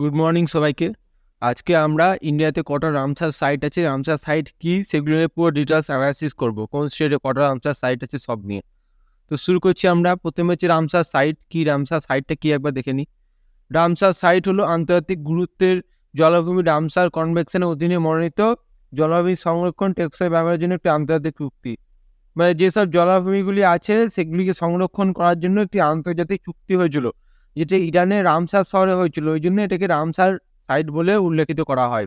Good morning সবাইকে। আজকে আমরা ইন্ডিয়াতে কটা রামসার সাইট আছে? রামসার সাইট কি? সেগুলো নিয়ে পুরো ডিটেলস অ্যানালাইসিস করব। কোন স্টেটে কটা রামসার সাইট আছে সব নিয়ে। তো শুরু করছি আমরা। প্রথমে হচ্ছে রামসার সাইট কি? রামসার সাইটটা কি? একবার দেখে নিই। রামসার সাইট হলো আন্তর্জাতিক গুরুত্বের জলাভূমি রামসার কনভেকশনের অধীনে মনোনীত জলাভূমি সংরক্ষণ টেকসই ব্যবহারের জন্য একটি আন্তর্জাতিক চুক্তি। মানে যেসব জলাভূমিগুলি আছে, সেগুলিকে সংরক্ষণ করার জন্য একটি আন্তর্জাতিক চুক্তি হয়েছিল। যেটা ইরানের রামসার শহরে হয়েছিল, ওই জন্য এটাকে রামসার সাইট বলে উল্লেখিত করা হয়।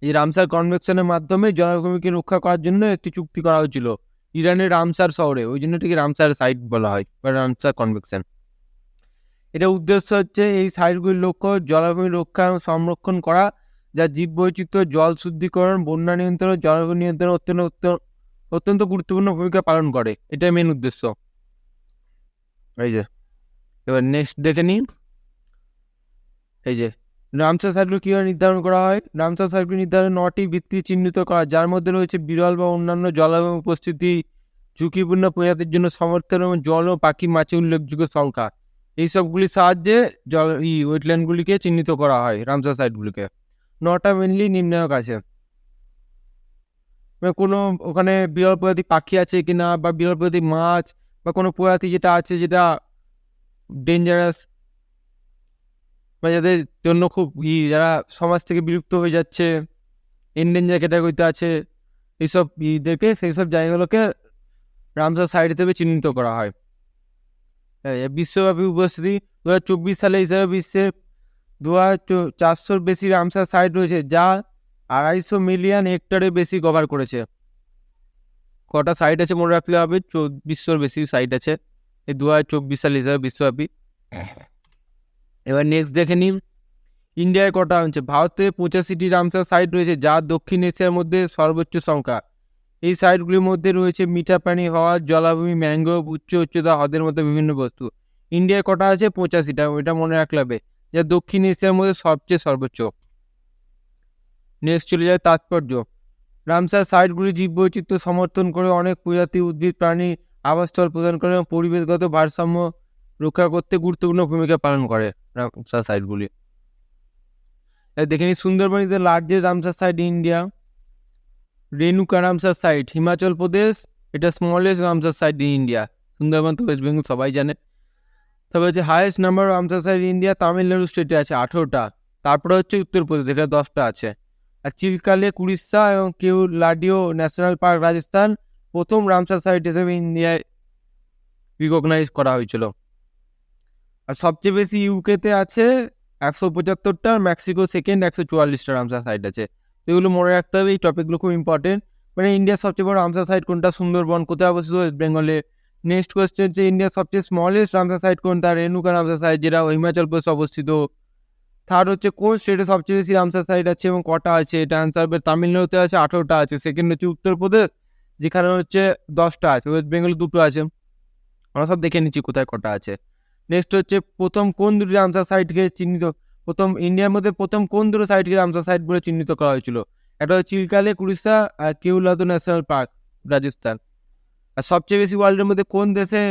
এই রামসার কনভেকশনের মাধ্যমে জলাভূমিকে রক্ষা করার জন্য একটি চুক্তি করা হয়েছিল, ইরানের রামসার শহরে। ওই জন্য এটাকে রামসার সাইট বলা হয়, বা রামসার কনভেকশন এটা উদ্দেশ্য হচ্ছে এই সাইটগুলির লক্ষ্য জলাভূমি রক্ষা এবং সংরক্ষণ করা, যা জীববৈচিত্র্য, জল শুদ্ধিকরণ, বন্যা নিয়ন্ত্রণ জলাভূমি নিয়ন্ত্রণ অত্যন্ত অত্য- অত্যন্ত গুরুত্বপূর্ণ ভূমিকা পালন করে। এটাই মেন উদ্দেশ্য। এই যে। এবার নেক্সট দেখে নিন। এই যে রামসার সাইটগুলো কীভাবে নির্ধারণ করা হয়? রামসার সাইটগুলো নির্ধারণ নটি ভিত্তি চিহ্নিত করা যার মধ্যে রয়েছে বিরল বা অন্যান্য জলবায়ু উপস্থিতি, ঝুঁকিপূর্ণ প্রজাতির জন্য সমর্থন এবং জল ও পাখি মাছের উল্লেখযোগ্য সংখ্যা। এইসবগুলির সাহায্যে জল, ই ওয়েটল্যান্ডগুলিকে চিহ্নিত করা হয় রামসার সাইটগুলিকে নটা মেনলি নির্ণায়ক আছে। কোনো ওখানে বিরল প্রজাতি পাখি আছে কিনা বা বিরল প্রজাতি মাছ বা কোনো প্রজাতি যেটা আছে যেটা ডেঞ্জারাস বা যাদের জন্য খুব ই যারা সমাজ থেকে বিলুপ্ত হয়ে যাচ্ছে এন্ডেঞ্জার ক্যাটাগরিতে আছে এইসব ইদেরকে সেই সব জায়গাগুলোকে রামসার সাইট হিসেবে চিহ্নিত করা হয়। হ্যাঁ, বিশ্বব্যাপী উপস্থিতি দু হাজার চব্বিশ সালে হিসাবে বিশ্বে দু হাজার চারশোর বেশি রামসার সাইট রয়েছে যা আড়াইশো মিলিয়ন হেক্টরের বেশি কভার করেছে। কটা সাইট আছে মনে রাখতে হবে চৌ- বিশ্বর বেশি সাইট আছে। এই দু হাজার চব্বিশ সাল হিসাবে বিশ্বব্যাপী। এবার নেক্সট দেখে নিন। ইন্ডিয়ায় কটা হচ্ছে ভারতে পঁচাশিটি রামসার সাইট রয়েছে, যা দক্ষিণ এশিয়ার মধ্যে সর্বোচ্চ সংখ্যা। এই সাইটগুলির মধ্যে রয়েছে মিঠা পানি হওয়া, জলাভূমি ম্যাঙ্গ্রোভ উচ্চ উচ্চতা, হ্রদের মতো বিভিন্ন বস্তু। ইন্ডিয়ায় কটা আছে? পঁচাশিটা, এটা মনে রাখলে হবে, যা দক্ষিণ এশিয়ার মধ্যে সবচেয়ে সর্বোচ্চ। নেক্সট চলে যায় তাৎপর্য। রামসার সাইটগুলি জীববৈচিত্র্য সমর্থন করে অনেক প্রজাতি, উদ্ভিদ, প্রাণী আবাসস্থল প্রদান করে এবং পরিবেশগত ভারসাম্য রক্ষা করতে গুরুত্বপূর্ণ ভূমিকা পালন করে, রামসার সাইটগুলি দেখে নিই Sundarban is the largest Ramsar site in India Renuka Ramsar site Himachal Pradesh, এটা smallest Ramsar site in India Sundarban তো ওয়েস্ট বেঙ্গল সবাই জানে। তবে হচ্ছে highest number Ramsar site India Tamil Nadu স্টেটে আছে আঠেরোটা, তারপরে হচ্ছে উত্তরপ্রদেশ এখানে দশটা আছে। আর চিলকালে উড়িষ্যা এবং কেউ লাডিও ন্যাশনাল পার্ক রাজস্থান প্রথম রামসার সাইট হিসেবে ইন্ডিয়ায় রিকগনাইজ করা হয়েছিল। আর সবচেয়ে বেশি ইউকেতে আছে একশো পঁচাত্তরটা মেক্সিকো সেকেন্ড একশো চুয়াল্লিশটা রামসার সাইট আছে। তো এগুলো মনে রাখতে হবে, এই টপিকগুলো খুব ইম্পর্টেন্ট মানে ইন্ডিয়ার সবচেয়ে বড় রামসার সাইট কোনটা? সুন্দরবন। কোথায় অবস্থিত? ওয়েস্ট বেঙ্গলে নেক্সট কোয়েশ্চেন হচ্ছে ইন্ডিয়ার সবচেয়ে স্মলেস্ট রামসার সাইট কোনটা? রেণুকা রামসার সাইট যেটা হিমাচল প্রদেশে অবস্থিত। থার্ড হচ্ছে, কোন স্টেটে সবচেয়ে বেশি রামসার সাইট আছে এবং কটা আছে? এটা অ্যান্সার হবে। তামিলনাড়ুতে আছে, আঠেরোটা আছে। সেকেন্ড হচ্ছে, উত্তরপ্রদেশ। যেখানে হচ্ছে দশটা আছে ওয়েস্ট বেঙ্গলে দুটো আছে। আমরা সব দেখে নিচ্ছি কোথায় কটা আছে। নেক্সট হচ্ছে প্রথম কোন দুটি রামসার সাইটকে চিহ্নিত, প্রথম ইন্ডিয়ার মধ্যে প্রথম কোন দুটো সাইটকে রামসার সাইট বলে চিহ্নিত করা হয়েছিল? একটা হচ্ছে চিলকালে, উড়িষ্যা আর কেউলাদো ন্যাশনাল পার্ক রাজস্থান। আর সবচেয়ে বেশি ওয়ার্ল্ডের মধ্যে কোন দেশে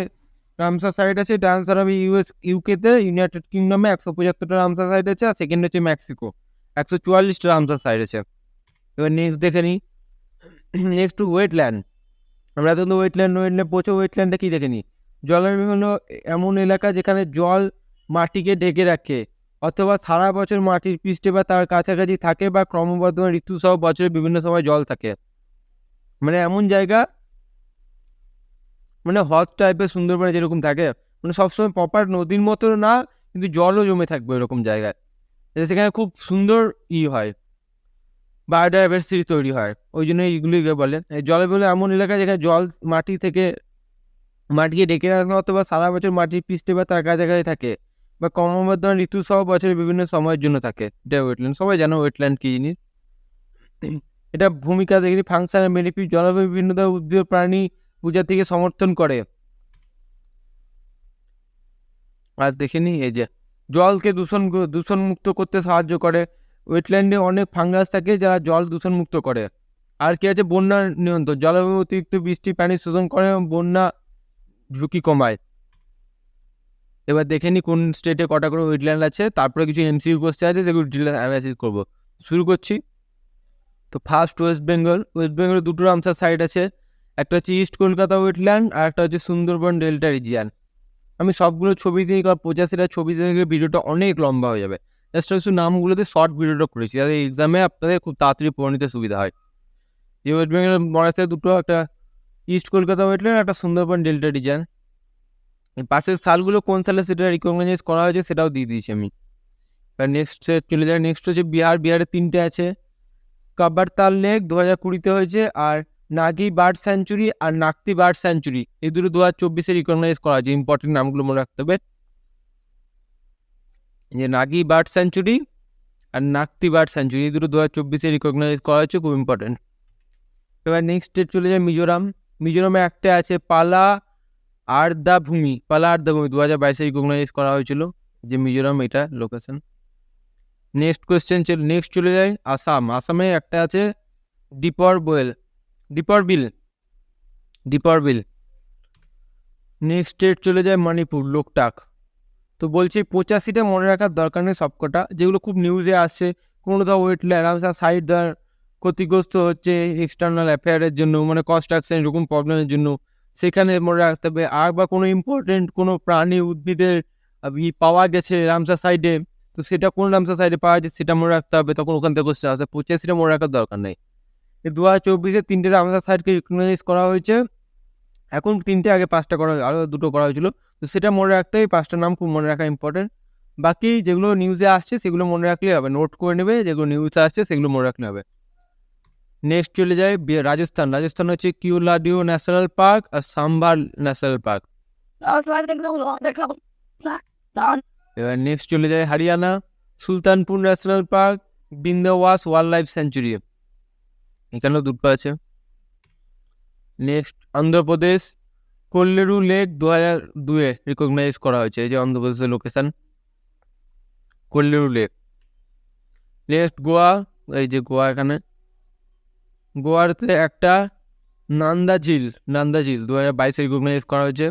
রামসার সাইট আছে? এটা আনসার হবে ইউএস ইউকেতে ইউনাইটেড কিংডমে একশো পঁচাত্তরটা রামসার সাইট আছে, আর সেকেন্ড হচ্ছে মেক্সিকো একশো চুয়াল্লিশটা রামসার সাইট আছে। এবার নেক্সট দেখে নিই। নেক্সট টু ওয়েটল্যান্ড আমরা তো ওয়েটল্যান্ড ওয়েটল্যান্ড প্রচুর ওয়েটল্যান্ডে কী দেখে নিই জলাভূমি হলো এমন এলাকা যেখানে জল মাটিকে ঢেকে রাখে, অথবা সারা বছর মাটির পৃষ্ঠে বা তার কাছাকাছি থাকে বা ক্রমবর্ধমান ঋতু সহ বছরের বিভিন্ন সময় জল থাকে। মানে এমন জায়গা মানে হ্রদ টাইপের সুন্দরবনে যেরকম থাকে মানে সবসময় প্রপার নদীর মতো না, কিন্তু জলও জমে থাকবে এরকম জায়গায়। সেখানে খুব সুন্দর ই হয়। বায়োডাইভার্সিটি তৈরি হয়। ওই জন্য এইগুলিকে বলে। এই জলে বলে এমন এলাকা যেখানে জল মাটি থেকে মাটিকে ডেকে রাখা অথবা সারা বছর মাটির পৃষ্ঠে বা তার কাছাকাছি থাকে বা ক্রমবর্ধমান ঋতু সহ বছরের বিভিন্ন সময়ের জন্য থাকে। এটা ওয়েটল্যান্ড সবাই জানো ওয়েটল্যান্ড কী জিনিস? এটা ভূমিকা দেখি ফাংশন বেনিফিট জলবায়ু বিভিন্নতা উদ্ভিদ প্রাণী প্রজাতিকে সমর্থন করে। আর দেখে নি এই যে জলকে দূষণ দূষণমুক্ত করতে সাহায্য করে। ওয়েটল্যান্ডে অনেক ফাঙ্গাস থাকে যারা জল দূষণ মুক্ত করে। আর কি আছে? বন্যা নিয়ন্ত্রণ। জলবায়ু অতিরিক্ত বৃষ্টি, পানি শোষণ করে এবং বন্যা ঝুঁকি কমায়। এবার দেখে নিই কোন স্টেটে কটা করে ওয়েটল্যান্ড আছে। তারপরে কিছু এমসিউ কোশ্চেন আছে, যেগুলো ডিটেল অ্যানালাইসিস করব। শুরু করছি। তো ফার্স্ট ওয়েস্ট বেঙ্গল ওয়েস্ট বেঙ্গলে দুটো রামসার সাইড আছে। একটা হচ্ছে ইস্ট কলকাতা ওয়েটল্যান্ড আর একটা হচ্ছে সুন্দরবন ডেল্টা রিজিয়ান আমি সবগুলো ছবি দিয়ে পঁচাশিটা ছবি দিয়ে ভিডিওটা অনেক লম্বা হয়ে যাবে। জাস্ট কিছু নামগুলোতে শর্ট ভিডিওটা করেছি। যাতে এক্সামে আপনাদের খুব তাড়াতাড়ি পড়ে নিতে সুবিধা হয়। এই ওয়েস্ট বেঙ্গল মনে দুটো একটা ইস্ট কলকাতা ওয়েটল্যান্ড একটা সুন্দরবন ডেল্টা ডিজাইন পাশের সালগুলো কোন সালে সেটা রিকগনাইজ করা হয়েছে সেটাও দিয়ে দিয়েছি আমি। নেক্সট চলে যায় নেক্সট হচ্ছে বিহার। বিহারে তিনটে আছে। কাব্বারতাল লেক দু হাজার কুড়িতে হয়েছে আর নাগি বার্ড স্যাঞ্চুরি আর নাকতি বার্ড স্যাঞ্চুরি এই দুটো দু হাজার চব্বিশে রিকগনাইজ করা হয়েছে। ইম্পর্টেন্ট নামগুলো মনে রাখতে হবে। যে নাগি বার্ড স্যাঞ্চুরি আর নাকতি বার্ড স্যাঞ্চুরি, এই দুটো দু হাজার চব্বিশে রিকগনাইজ করা হয়েছে খুব ইম্পর্টেন্ট এবার নেক্সট স্টেট চলে যায় মিজোরাম। মিজোরামে একটা আছে পালা আর দা ভূমি পালা আর দা ভূমি দু হাজার বাইশে রিকগনাইজ করা হয়েছিল যে মিজোরাম এটা লোকেশন নেক্সট কোয়েশ্চেন চলে নেক্সট চলে যায় আসাম। আসামে একটা আছে Deepor Boyle, Deepor Beel Deepor Beel. Next state চলে যায় মণিপুর, লোকটাক। তো বলছি পঁচাশিটা মনে রাখার দরকার নেই সবকটা। যেগুলো খুব নিউজে আসছে, কোনো ধর ওয়েটল্যান্ড রামসার সাইড ধর ক্ষতিগ্রস্ত হচ্ছে এক্সটার্নাল অ্যাফেয়ারের জন্য মানে কনস্ট্রাকশন এরকম প্রবলেমের জন্য। সেখানে মনে রাখতে হবে, আর বা কোনো ইম্পর্টেন্ট কোনো প্রাণী উদ্ভিদের ই পাওয়া গেছে রামসা সাইডে তো সেটা কোন রামসা সাইডে পাওয়া যাচ্ছে সেটা মনে রাখতে হবে, তখন ওখান থেকে কোশ্চেন আসে। পঁচাশিটা মনে রাখার দরকার নেই। দু হাজার চব্বিশে তিনটে রামসা সাইডকে রিকগনাইজ করা হয়েছে। এখন তিনটে আগে পাঁচটা করা আরও দুটো করা হয়েছিল। তো সেটা মনে রাখতে হবে পাঁচটা নাম খুব মনে রাখা ইম্পর্টেন্ট বাকি যেগুলো নিউজে আসছে সেগুলো মনে রাখলে হবে নোট করে নেবে, যেগুলো নিউজে আসছে সেগুলো মনে রাখলে হবে। নেক্সট চলে যায় রাজস্থান। রাজস্থান হচ্ছে কিউলাডিও ন্যাশনাল পার্ক আর সাম্বার ন্যাশনাল পার্ক। এবার নেক্সট চলে যায় Haryana. Sultanpur National Park Bhindawas wildlife sanctuary এখানেও দুটো আছে। নেক্সট অন্ধ্রপ্রদেশ কোল্লেরু লেক দু হাজার দুয়ে রিকগনাইজ করা হয়েছে, এই যে অন্ধ্রপ্রদেশের location Kolleru lake next Goa এই যে গোয়া এখানে। গোয়াতে একটা নান্দা ঝিল নান্দা ঝিল দু হাজার বাইশে রিকগনাইজ করা হয়েছে।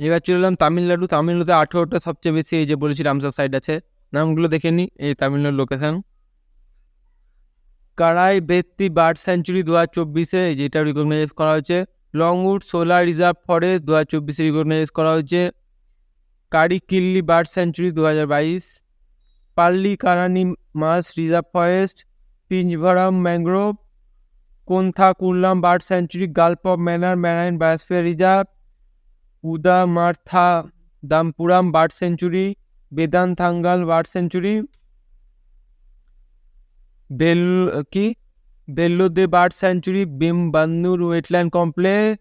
এবার চলে এলাম তামিলনাড়ু তামিলনাড়ুতে আঠেরোটা সবচেয়ে বেশি, এই যে বলেছি রামসার সাইড আছে। নামগুলো দেখে নিই, এই তামিলনাড়ুর লোকেশন কারাই বেত্তি বার্ড স্যাঞ্চুরি দু হাজার চব্বিশে, যেটা রিকগনাইজ করা হয়েছে। লংউড সোলার রিজার্ভ ফরেস্ট দু হাজার চব্বিশে রিকগনাইজ করা হয়েছে। কারিকিল্লি বার্ড স্যাঞ্চুরি দু হাজার বাইশ। Pallikaranai marsh reserve forest Pichavaram mangrove Koonthankulam bird sanctuary gulf of Mannar marine biosphere reserve Udhayamarthandapuram bird sanctuary, Vedanthangal bird sanctuary. Bell কি Vellode bird sanctuary Vembannur wetland complex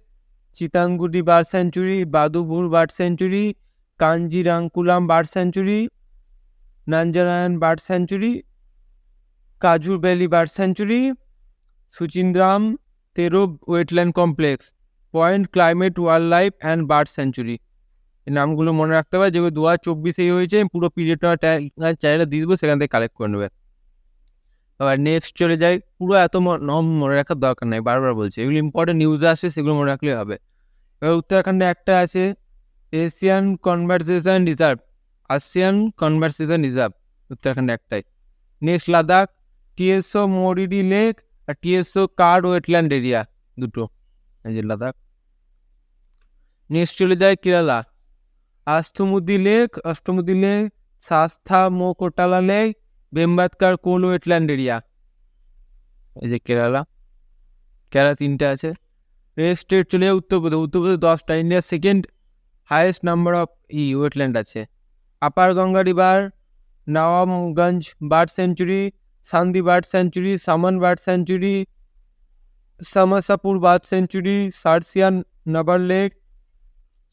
Chitrangudi bird sanctuary Vaduvur bird sanctuary Kanjirankulam bird sanctuary Nanjarayan bird sanctuary Kazhuveli bird sanctuary Suchindram Theroor wetland complex point Calimere wildlife and bird sanctuary এই নামগুলো মনে রাখতে হবে যেগুলো দু হাজার চব্বিশেই হয়েছে পুরো পিরিয়ডটা চ্যানেলে দিয়ে দেবো সেখান থেকে কালেক্ট করে নেবে এবার নেক্সট চলে যাই। পুরো এত নাম মনে রাখার দরকার নেই, বারবার বলছি। এগুলো ইম্পর্টেন্ট নিউজ আসছে সেগুলো মনে রাখলেই হবে। এবার উত্তরাখণ্ডে একটা আছে Asian conversation reserve Asian conversation reserve উত্তরাখণ্ডে একটাই। নেক্সট লাদাখ টিএসও মোরিডি লেক আর টিএসও কার্ড ওয়েটল্যান্ড এরিয়া দুটো। এই যে লাদাখ নেক্সট চলে যায় Kerala Ashtamudi lake Ashtamudi lake Sasthamcotta lake বেম্বাতকার Kol wetland area? এই যে কেরালা। কেরালা তিনটে আছে। রেড স্টেট চলে যায় উত্তরপ্রদেশ উত্তরপ্রদেশ দশটা। ইন্ডিয়ার সেকেন্ড হাইয়েস্ট নাম্বার অফ ই ওয়েটল্যান্ড আছে। Upper Ganga river Nawabganj bird sanctuary Sandi bird sanctuary Saman bird sanctuary Samaspur bird sanctuary Sarsai Nawar lake,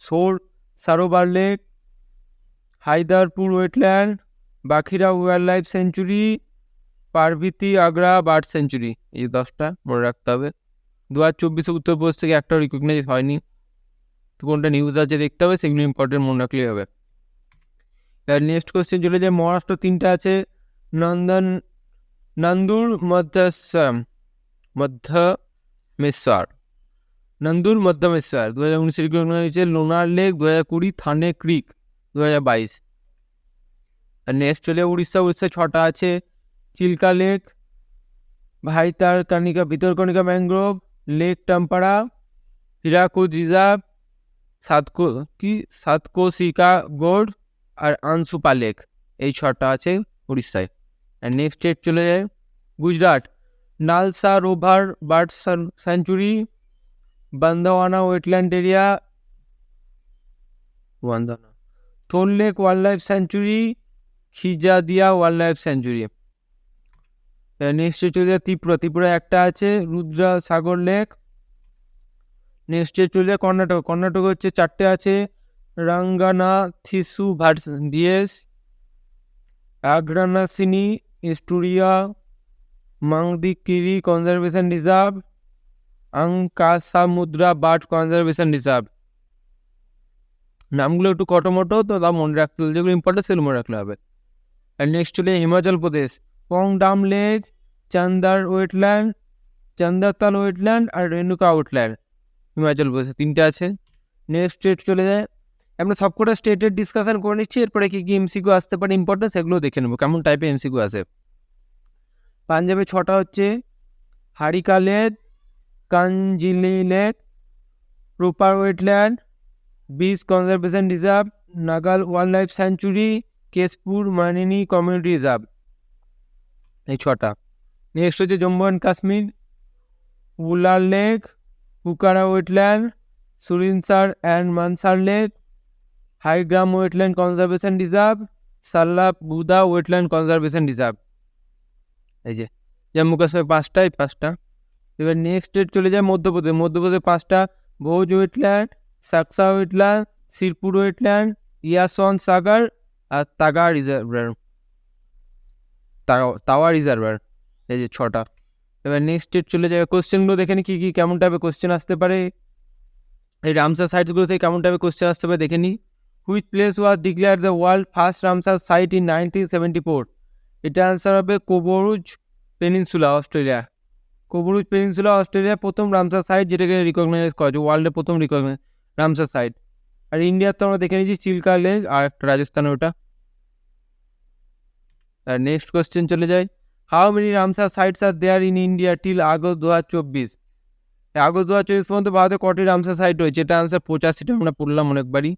Sur Sarovar lake, Haiderpur wetland Bakhira wildlife sanctuary Parvati, Agra bird sanctuary এই দশটা মনে রাখতে হবে। দু হাজার চব্বিশে উত্তরপ্রদেশ থেকে একটা রিকগনাইজ হয়নি। তো কোনটা নিউজ আছে দেখতে হবে, সেগুলো ইম্পর্টেন্ট মনে রাখলেই হবে। এবার নেক্সট কোয়েশ্চেন চলে যায়, মহারাষ্ট্র তিনটা আছে, নন্দন, নন্দুর মধ্য মধ্য মেশ্বর নন্দুর মধ্যমেশ্বর দু হাজার উনিশে রিকগনাইজ হয়েছে, লোনার লেক দু হাজার কুড়ি, থানে ক্রিক দু হাজার বাইশ। নেক্সট চলে উড়িষ্যা উড়িষ্যায় ছটা আছে। Chilka lake Bhitar Kanika Bhitarkanika mangrove lake Tampara Hirakud reservoir সাতকো, কি? সাতকোশিকা গোড আর আনসুপা লেক এই ছটা আছে উড়িষ্যায়। আর নেক্সট স্টেট চলে যায় Gujarat. Nalsarovar bird sanctuary Wadhvana wetland area Wadhvana. Thol lake wildlife sanctuary Khijadiya wildlife sanctuary next চলে ত্রিপুরা ত্রিপুরা একটা আছে, রুদ্রা সাগর লেক। নেক্সট চলে কর্ণাটক। কর্ণাটক হচ্ছে চারটে আছে রাঙ্গানা থিসু ভার্স VS Aghanashini estuary Magadi conservation reserve, Ankasamudra bird conservation reserve. নামগুলো একটু কটমটো, তো তা মনে রাখতে হবে যেগুলো ইম্পর্টেন্ট সেগুলো মনে রাখলে হবে। আর নেক্সট চলে Himachal Pradesh Pong Dam lake Chandra wetland Chandratal wetland আর রেণুকা আউটল্যান্ড হিমাচল প্রদেশে তিনটে আছে। নেক্সট স্টেট চলে যায়। আমরা সবকটা স্টেটের ডিসকাশন করে নিচ্ছি। এরপরে কি কি এমসিকিউ আসতে পারে ইম্পর্টেন্ট সেগুলো দেখে নেব। কেমন টাইপের এমসিকিউ আসে পাঞ্জাবে ছটা হচ্ছে Harike lake Kanjli lake Ropar wetland Beas conservation reserve Nangal wildlife sanctuary Keshopur Miani community reserve. এই ছটা। নেক্সট হচ্ছে Jammu and Kashmir. Wular lake Hokera wetland, Surinsar and Mansar lake, Hygam wetland conservation reserve Shallabugh wetland conservation reserve. এই যে, জম্মু কাশ্মীর পাঁচটাই, পাঁচটা। এবার next state চলে যায় মধ্যপ্রদেশ। মধ্যপ্রদেশ পাঁচটা, Bhoj wetland, Sakhya wetland, Sirpur wetland Yashwant Sagar আর তাগা রিজার্ভার তাওয়া রিজার্ভার এই যে ছটা। এবার নেক্সট স্টেট চলে যাবে। কোশ্চেনগুলো দেখে নি, কী কী, কেমন টাইপের কোশ্চেন আসতে পারে? এই রামসার সাইটসগুলো থেকে কেমন টাইপের কোশ্চেন আসতে পারে দেখে নিই which place was declare the world first Ramsar site in nineteen seventy four এটা অ্যান্সার হবে Cobourg Peninsula Australia Cobourg Peninsula অস্ট্রেলিয়ার প্রথম রামসার সাইট যেটাকে রিকগনাইজ করা হয়েছে ওয়ার্ল্ডের প্রথম রিকগনাইজ রামসার সাইট আর ইন্ডিয়ার তো আমরা দেখে নিয়েছি চিল্কা লেক আর একটা রাজস্থানের ওটা। আর নেক্সট কোয়েশ্চেন চলে যায়। How many Ramsar sites are there in India till August দু হাজার চব্বিশ? আগস্ট দু হাজার চব্বিশ পর্যন্ত ভারতে কটি রামসার সাইট রয়েছে? এটা আনসার পঁচাশিটা আমরা পড়লাম অনেকবারই।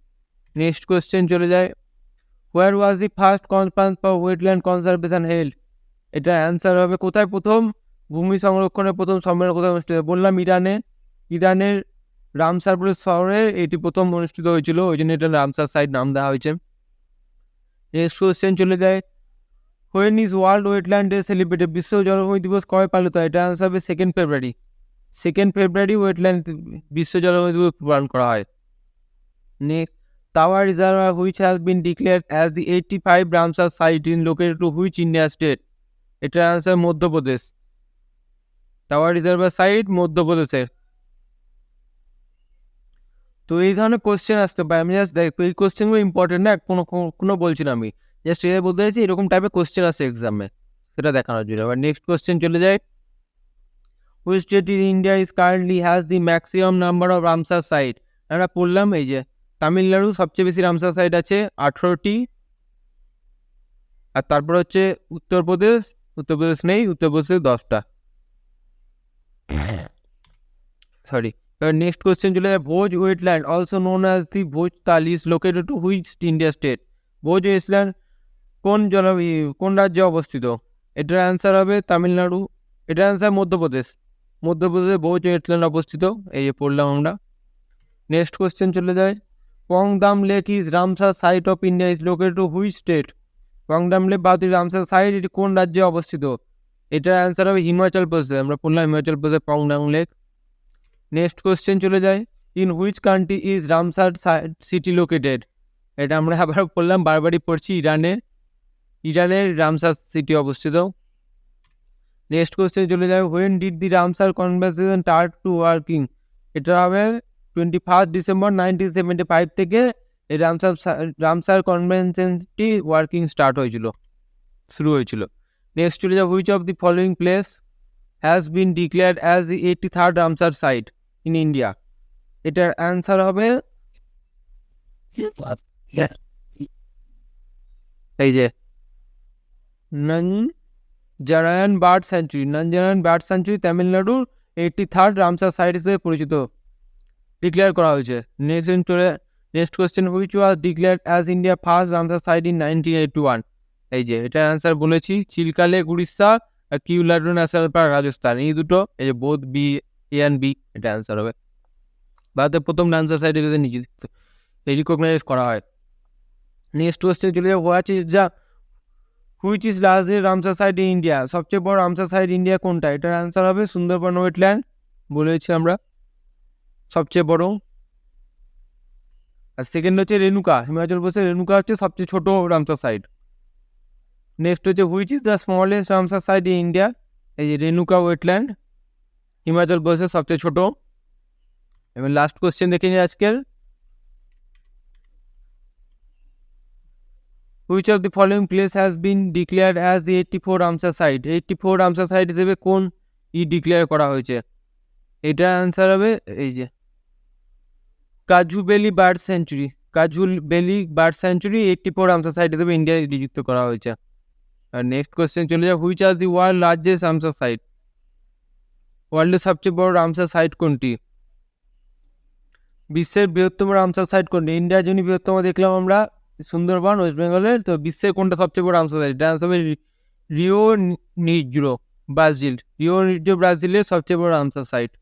নেক্সট কোয়েশ্চেন চলে যায়। Where was the first conference for wetland conservation held এটা অ্যান্সার হবে কোথায় প্রথম? ভূমি সংরক্ষণের প্রথম সম্মেলন কোথায় অনুষ্ঠিত বললাম ইরানে। ইরানের রামসার বলে শহরে এটি প্রথম অনুষ্ঠিত হয়েছিল ওই জন্য এটা রামসার সাইট নাম দেওয়া হয়েছে। নেক্সট কোয়েশ্চেন চলে যায় when is world wetland day celebrated বিশ্ব জলভূমি দিবস কবে পালিত হয়? এটা আনসার হবে second February second February wetland বিশ্ব জলভূমি দিবস পালন করা হয়। Next Tawa reservoir which has been declared as the eighty five Ramsar site in located to which India state এটার answer Madhya Pradesh. Tawa reservoir site মধ্যপ্রদেশের। তো এই ধরনের কোশ্চেন আসতে পারে। আমি জাস্ট দেখো এই কোশ্চেনগুলো ইম্পর্টেন্ট না কোনো কোনো বলছি না আমি। জাস্ট এটা বলতে চাইছি এরকম টাইপের কোশ্চেন আসে এক্সামে সেটা দেখানোর জন্য। এবার নেক্সট কোশ্চেন চলে যায় which state in India is currently has the maximum number of Ramsar site আমরা পড়লাম এই যে তামিলনাড়ু সবচেয়ে বেশি রামসার সাইট আছে আঠেরোটি। আর তারপর হচ্ছে উত্তরপ্রদেশ উত্তরপ্রদেশ নেই উত্তরপ্রদেশে দশটা। সরি নেক্সট কোয়েশ্চেন চলে যায় Bhoj wetland also known as the Bhoj Tal is located to which India state Bhoj wetland কোন জল কোন রাজ্যে অবস্থিত? এটার অ্যান্সার হবে তামিলনাড়ু। এটার অ্যান্সার মধ্যপ্রদেশ। মধ্যপ্রদেশে ভোজ ওয়েটল্যান্ড অবস্থিত, এই যে পড়লাম আমরা। নেক্সট কোয়েশ্চেন চলে যায়। Pong Dam lake is Ramsar site of India is located to which state Pong Dam lake বাদ রামসার সাইট এটি কোন রাজ্যে অবস্থিত? এটার অ্যান্সার হবে হিমাচল প্রদেশে আমরা পড়লাম হিমাচল প্রদেশে পংদাম লেক নেক্সট কোয়েশ্চেন চলে যায় in which country is Ramsar city located এটা আমরা আবার পড়লাম, বারবারই পড়ছি ইরানে। ইরানের রামসার সিটি অবস্থিত। নেক্সট কোয়েশ্চেন চলে যায় when did the Ramsar conversation start to working এটা হবে twenty first December nineteen seventy five থেকে এই রামসার রামসার কনভেনশনটি ওয়ার্কিং স্টার্ট হয়েছিল, শুরু হয়েছিল। নেক্সট চলে যায় which of the following place has been declared as the eighty third Ramsar site in India. এটার অ্যান্সার হবে এই যে Nanjarayan bird sanctuary. Nanjarayan bird sanctuary তামিলনাড়ুর এইটটি থার্ড রামসার সাইট হিসেবে পরিচিত। ডিক্লেয়ার করা হয়েছে। নেক্সট চলে next question which was declared as India first Ramsar site in nineteen eighty one এই যে, এটার অ্যান্সার বলেছি, চিলকালে উড়িষ্যা আর কিউলাডু ন্যাশনাল পার্ক রাজস্থান। এই দুটো, এই যে বোধ বি এ অ্যান্ড বি এটা অ্যান্সার হবে। ভারতের প্রথম সাইট হিসেবে নিযুক্ত রিকগনাইজ করা হয়। নেক্সট কোয়েশ্চেন চলে যাব ইজ যা which is largest Ramsar site in India সবচেয়ে বড় রামসার সাইট ইন্ডিয়া কোনটা? এটার অ্যান্সার হবে সুন্দরবন ওয়েটল্যান্ড বলেছি আমরা। সবচেয়ে বড়। আর সেকেন্ড হচ্ছে রেণুকা, হিমাচল প্রদেশের রেণুকা হচ্ছে সবচেয়ে ছোট রামসার সাইট নেক্সট হচ্ছে which is the smallest Ramsar site in India এই যে রেণুকা ওয়েটল্যান্ড হিমাচল প্রদেশের সবচেয়ে ছোট এবার লাস্ট কোশ্চেন দেখে নিই আজকের which of the following place has been declare as the eighty four Ramsar site eighty four Ramsar site হিসেবে কোন ই ডিক্লেয়ার করা হয়েছে? এটার অ্যান্সার হবে এই যে Kazhuveli bird sanctuary Kazhuveli bird sanctuary eighty four Ramsar site হিসেবে ইন্ডিয়ায় নিযুক্ত করা হয়েছে। আর নেক্সট কোয়েশ্চেন চলে যায় which are the world largest Ramsar site ওয়ার্ল্ডের সবচেয়ে বড় রামসার সাইট কোনটি? বিশ্বের বৃহত্তম রামসার সাইট কোনটি? ইন্ডিয়ার যিনি বৃহত্তম দেখলাম আমরা, সুন্দরবন, ওয়েস্ট বেঙ্গলের। তো বিশ্বের কোনটা সবচেয়ে বড় রামসার সাইট ডান্স হবে Rio Negro, Brazil. Rio Negro, ব্রাজিলের সবচেয়ে বড় রামসার সাইট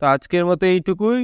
তো আজকের মতো এইটুকুই।